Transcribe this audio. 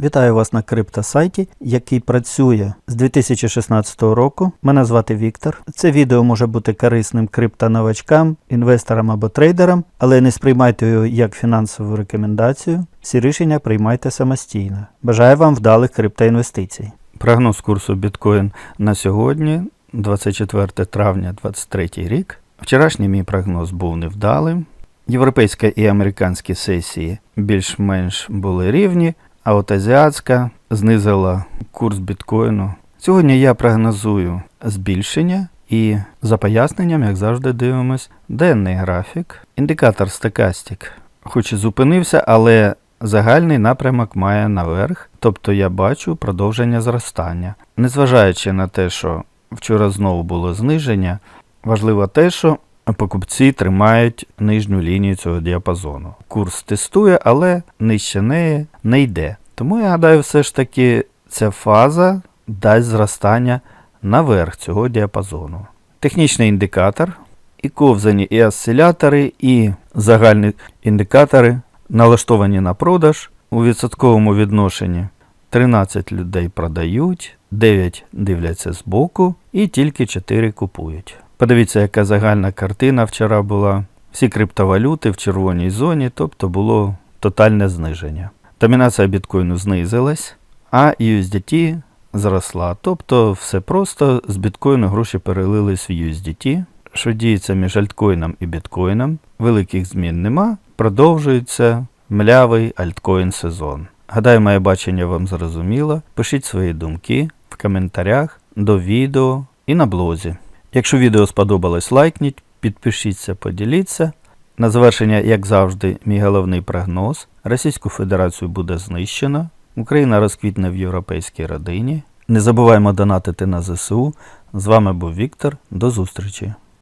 Вітаю вас на криптосайті, який працює з 2016 року. Мене звати Віктор. Це відео може бути корисним криптоновачкам, інвесторам або трейдерам, але не сприймайте його як фінансову рекомендацію. Всі рішення приймайте самостійно. Бажаю вам вдалих криптоінвестицій. Прогноз курсу біткоін на сьогодні, 24 травня 2023 рік. Вчорашній мій прогноз був невдалим. Європейська і американські сесії більш-менш були рівні, а от азіатська знизила курс біткоїну. Сьогодні я прогнозую збільшення і за поясненням, як завжди, дивимось, денний графік. Індикатор стокастик хоч і зупинився, але загальний напрямок має наверх, тобто я бачу продовження зростання. Незважаючи на те, що вчора знову було зниження, важливо те, що покупці тримають нижню лінію цього діапазону. Курс тестує, але нижче неї не йде. Тому я гадаю, все ж таки ця фаза дасть зростання наверх цього діапазону. Технічний індикатор, і ковзані, і осцилятори, і загальні індикатори налаштовані на продаж у відсотковому відношенні. 13 людей продають, 9 дивляться збоку і тільки 4 купують. Подивіться, яка загальна картина вчора була. Всі криптовалюти в червоній зоні, тобто було тотальне зниження. Домінація біткоїну знизилась, а USDT зросла. Тобто все просто з біткоїну гроші перелились в USDT, що діється між альткоїном і біткоїном. Великих змін нема. Продовжується млявий альткоін сезон. Гадаю, моє бачення вам зрозуміло. Пишіть свої думки в коментарях до відео і на блозі. Якщо відео сподобалось, лайкніть, підпишіться, поділіться. На завершення, як завжди, мій головний прогноз. Російську Федерацію буде знищено. Україна розквітне в європейській родині. Не забуваємо донатити на ЗСУ. З вами був Віктор. До зустрічі!